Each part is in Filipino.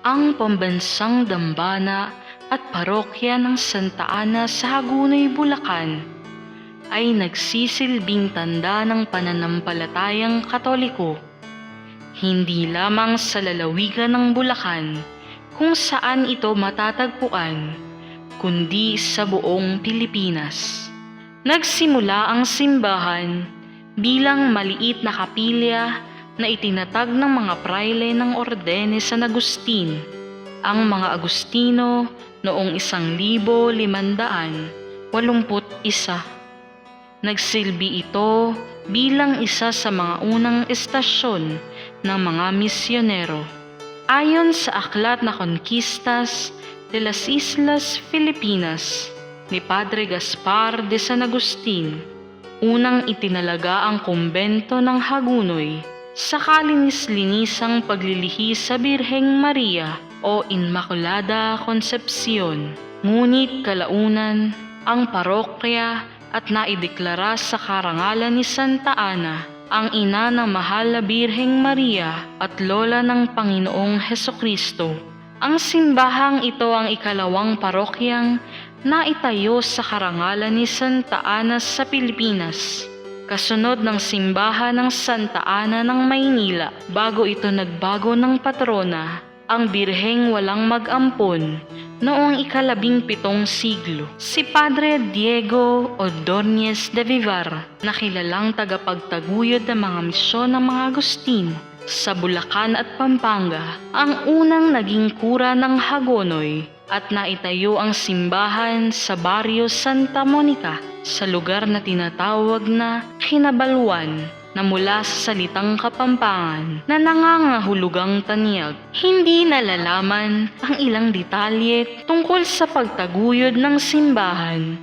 ang pambansang dambana at parokya ng Santa Ana sa Hagunoy, Bulacan ay nagsisilbing tanda ng pananampalatayang katoliko. Hindi lamang sa lalawigan ng Bulacan kung saan ito matatagpuan, kundi sa buong Pilipinas. Nagsimula ang simbahan bilang maliit na kapilya na itinatag ng mga praile ng Ordene San Agustin. Ang mga Agustino noong isang libo limandaan walumput isa. Nagsilbi ito bilang isa sa mga unang estasyon ng mga misyonero. Ayon sa aklat na Conquistas de las Islas Filipinas ni Padre Gaspar de San Agustin, unang itinalaga ang kumbento ng Hagunoy sa kalinis-linisang paglilihi sa Birheng Maria o Inmaculada Concepcion. Ngunit kalaunan, ang parokya at naideklara sa karangalan ni Santa Ana ang ina ng mahal na Birheng Maria at lola ng Panginoong Heso Kristo. Ang simbahang ito ang ikalawang parokyang naitayo sa karangalan ni Santa Ana sa Pilipinas. Kasunod ng simbahan ng Santa Ana ng Maynila bago ito nagbago ng patrona, ang Birheng Walang Mag-ampon noong ikalabing pitong siglo. Si Padre Diego Ordóñez de Vivar, na kilalang tagapagtaguyod ng mga misyon ng mga Agustino sa Bulacan at Pampanga, ang unang naging kura ng Hagonoy at naitayo ang simbahan sa baryo Santa Monica sa lugar na tinatawag na Kinabaluan na mula sa salitang Kapampangan na nangangahulugang tanyag. Hindi nalalaman ang ilang detalye tungkol sa pagtaguyod ng simbahan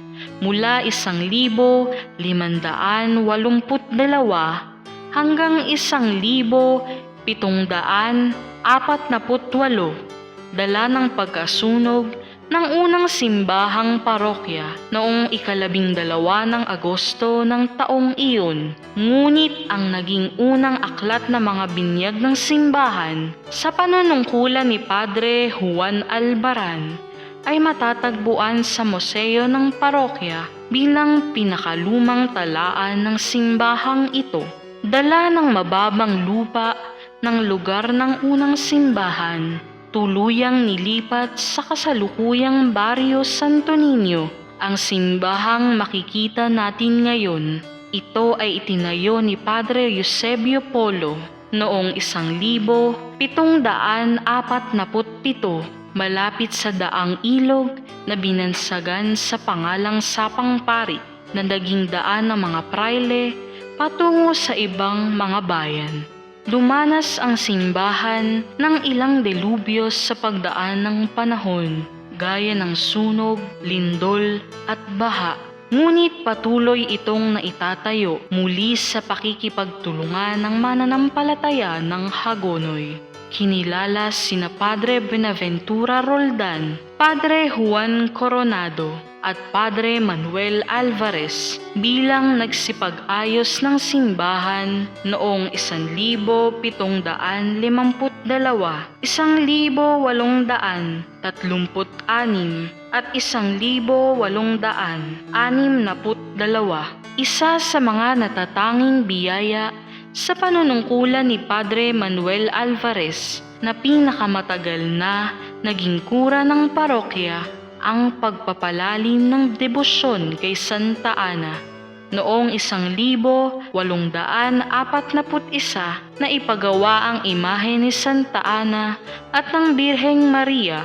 mula isang libo limandaan walumput dalawa hanggang isang libo pitong daan apat na putwalo dala ng pagkasunog ng unang simbahang parokya noong ikalabing dalawa ng Agosto ng taong iyon. Ngunit ang naging unang aklat na mga binyag ng simbahan sa panunungkulan ni Padre Juan Albaran ay matatagpuan sa museo ng parokya bilang pinakalumang talaan ng simbahang ito. Dala ng mababang lupa ng lugar ng unang simbahan tuluyang nilipat sa kasalukuyang baryo Santo Niño. Ang simbahang makikita natin ngayon, ito ay itinayo ni Padre Eusebio Polo noong isang libo pitong daan apat naput pito malapit sa daang ilog na binansagan sa pangalang Sapang Pari na naging daan ng mga praile patungo sa ibang mga bayan. Dumanas ang simbahan ng ilang delubyo sa pagdaan ng panahon, gaya ng sunog, lindol at baha. Ngunit patuloy itong naitatayo muli sa pakikipagtulungan ng mananampalataya ng Hagonoy. Kinilala sina Padre Benaventura Roldan, Padre Juan Coronado, at Padre Manuel Alvarez bilang nagsipag-ayos ng simbahan noong 1752, 1836 at 1862. Isa sa mga natatanging biyaya sa panunungkulan ni Padre Manuel Alvarez na pinakamatagal na naging kura ng parokya ang pagpapalalim ng debosyon kay Santa Ana noong isang libo walong daan apat na isa na ipagawa ang imahe ni Santa Ana at ng Birheng Maria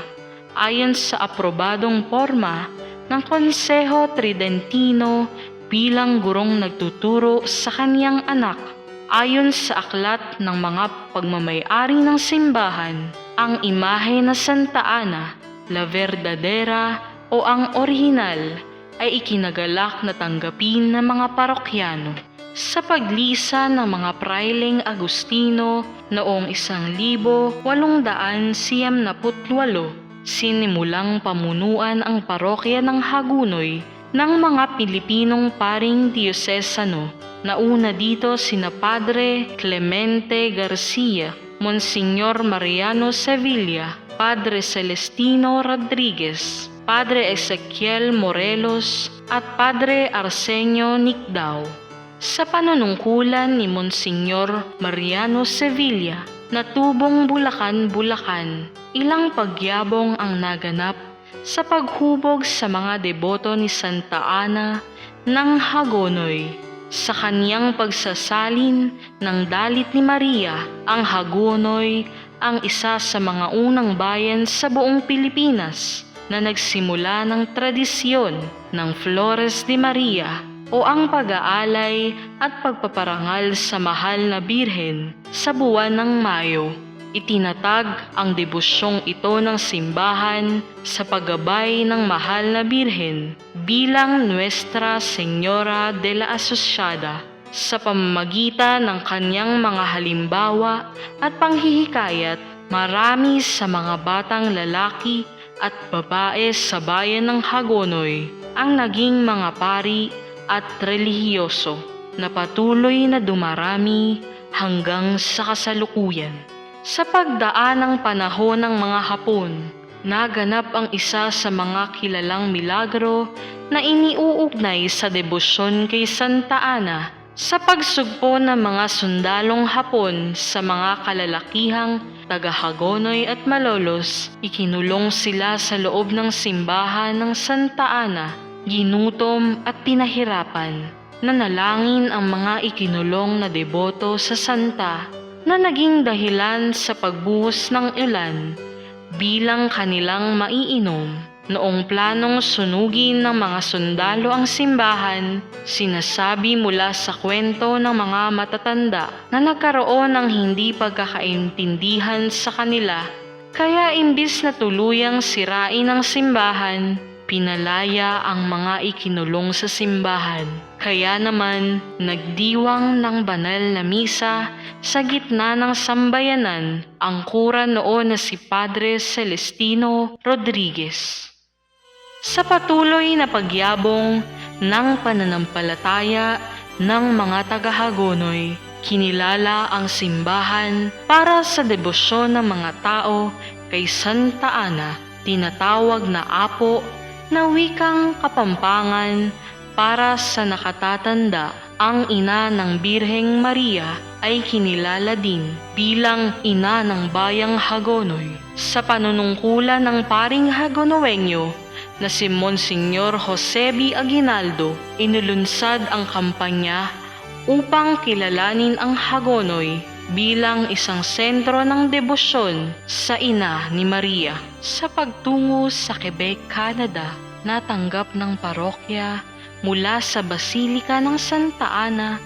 ayon sa aprobadong forma ng Konseho Tridentino bilang gurong nagtuturo sa kaniyang anak. Ayon sa aklat ng mga pagmamayari ng simbahan ang imahe na Santa Ana La Verdadera o ang orihinal ay ikinagalak na tanggapin ng mga parokyano sa paglisa ng mga praileng Agustino noong isang libo walong daan siyam na putwalo. Sinimulang pamunuan ang parokya ng Hagunoy ng mga Pilipinong paring diosesano. Nauna dito sina Padre Clemente Garcia, Monsignor Mariano Sevilla, Padre Celestino Rodriguez, Padre Ezequiel Morelos at Padre Arsenio Nicdao. Sa panunungkulan ni Monsignor Mariano Sevilla na tubong Bulacan, Bulacan, ilang pagyabong ang naganap sa paghubog sa mga deboto ni Santa Ana ng Hagonoy. Sa kaniyang pagsasalin ng dalit ni Maria, ang Hagonoy ang isa sa mga unang bayan sa buong Pilipinas na nagsimula ng tradisyon ng Flores de Maria o ang pag-aalay at pagpaparangal sa mahal na birhen sa buwan ng Mayo. Itinatag ang debusyong ito ng simbahan sa paggabay ng mahal na birhen bilang Nuestra Señora de la Asociada sa pamamagitan ng kanyang mga halimbawa at panghihikayat marami sa mga batang lalaki at babae sa bayan ng Hagonoy ang naging mga pari at relihiyoso na patuloy na dumarami hanggang sa kasalukuyan. Sa pagdaan ng panahon ng mga Hapon, naganap ang isa sa mga kilalang milagro na iniuugnay sa debosyon kay Santa Ana sa pagsugpo ng mga sundalong Hapon sa mga kalalakihang taga-Hagonoy at Malolos, ikinulong sila sa loob ng simbahan ng Santa Ana, ginutom at pinahirapan. Nanalangin ang mga ikinulong na deboto sa Santa na naging dahilan sa pagbuhos ng ulan bilang kanilang maiinom. Noong planong sunugin ng mga sundalo ang simbahan, sinasabi mula sa kwento ng mga matatanda na nagkaroon ng hindi pagkakaintindihan sa kanila. Kaya imbis na tuluyang sirain ang simbahan, pinalaya ang mga ikinulong sa simbahan. Kaya naman, nagdiwang ng banal na misa sa gitna ng sambayanan ang kura noon na si Padre Celestino Rodriguez. Sa patuloy na pagyabong ng pananampalataya ng mga taga-Hagonoy, kinilala ang simbahan para sa debosyon ng mga tao kay Santa Ana, tinatawag na Apo na wikang kapampangan para sa nakatatanda. Ang ina ng Birheng Maria ay kinilala din bilang ina ng bayang Hagonoy. Sa panunungkulan ng paring Hagonowenyo na si Monsignor Jose B. Aguinaldo inulunsad ang kampanya upang kilalanin ang Hagonoy bilang isang sentro ng debosyon sa ina ni Maria. Sa pagtungo sa Quebec, Canada, natanggap ng parokya mula sa Basilika ng Santa Ana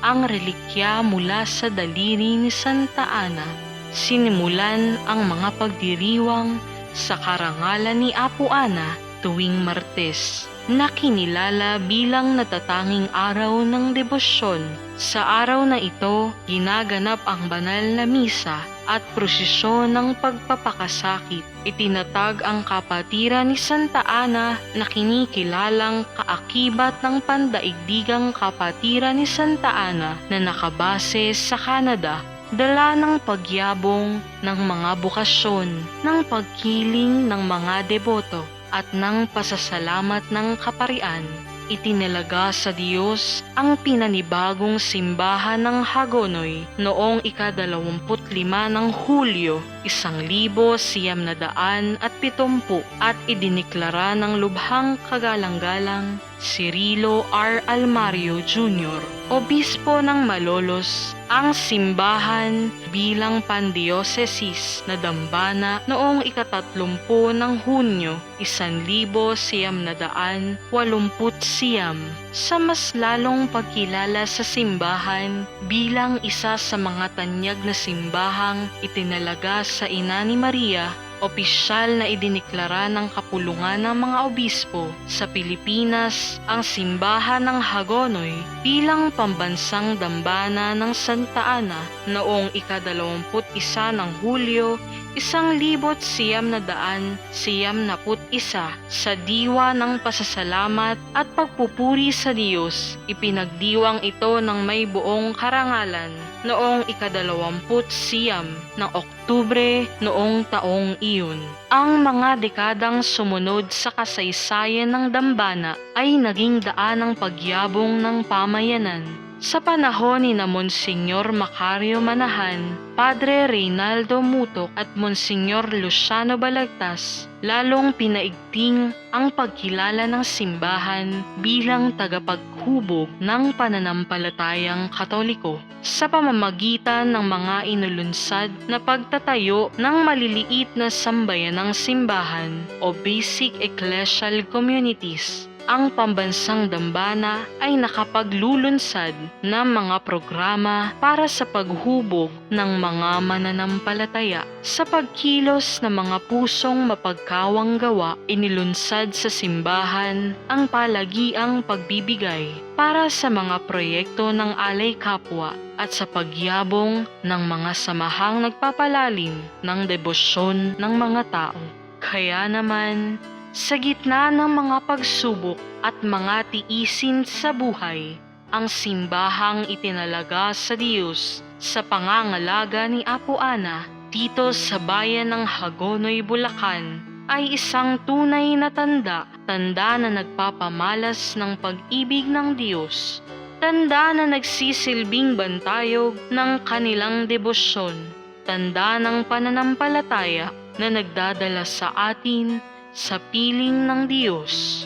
ang relikya mula sa daliri ni Santa Ana. Sinimulan ang mga pagdiriwang sa karangalan ni Apo Ana tuwing Martes na kinilala bilang natatanging araw ng debosyon. Sa araw na ito, ginaganap ang banal na misa at prosesyon ng pagpapakasakit. Itinatag ang kapatiran ni Santa Ana na kinikilalang kaakibat ng pandaigdigang kapatiran ni Santa Ana na nakabase sa Canada dala ng pagyabong ng mga bukasyon, ng pagkiling ng mga deboto at ng pasasalamat ng kaparian, itinalaga sa Diyos ang pinanibagong simbahan ng Hagonoy noong ikadalawamput lima ng Hulyo, isang libo siyam na daan at pitumpu at idiniklara ng lubhang kagalang-galang Cirilo R. Almario Jr., Obispo ng Malolos, ang simbahan bilang pandiocesis na dambana noong ikatatlumpu ng Hunyo, isan libo siyam na daan, walumput siyam, sa mas lalong pagkilala sa simbahan bilang isa sa mga tanyag na simbahang itinalaga sa ina ni Maria opisyal na idiniklara ng kapulungan ng mga obispo sa Pilipinas ang simbahan ng Hagonoy bilang pambansang dambana ng Santa Ana noong ikadalawamput isa ng Hulyo isang libot siyam na daan siyam naput isa sa diwa ng pasasalamat at pagpupuri sa Diyos. Ipinagdiwang ito ng may buong karangalan noong ikadalawamput siyam ng Oktubre noong taong iyon. Ang mga dekadang sumunod sa kasaysayan ng dambana ay naging daan ng pagyabong ng pamayanan. Sa panahon ni na Monsignor Macario Manahan, Padre Reynaldo Mutok at Monsignor Luciano Balagtas, lalong pinaigting ang pagkilala ng simbahan bilang tagapaghubog ng pananampalatayang katoliko. Sa pamamagitan ng mga inulunsad na pagtatayo ng maliliit na sambayan ng simbahan o basic ecclesial communities ang pambansang dambana ay nakapaglulunsad ng mga programa para sa paghubog ng mga mananampalataya sa pagkilos ng mga pusong mapagkawang gawa inilunsad sa simbahan ang palagiang pagbibigay para sa mga proyekto ng alay kapwa at sa pagyabong ng mga samahang nagpapalalim ng debosyon ng mga tao. Kaya naman, sa gitna ng mga pagsubok at mga tiisin sa buhay, ang simbahang itinalaga sa Diyos sa pangangalaga ni Apo Ana dito sa bayan ng Hagonoy, Bulacan ay isang tunay na tanda, tanda na nagpapamalas ng pag-ibig ng Diyos, tanda na nagsisilbing bantayog ng kanilang debosyon, tanda ng pananampalataya na nagdadala sa atin sa piling ng Diyos.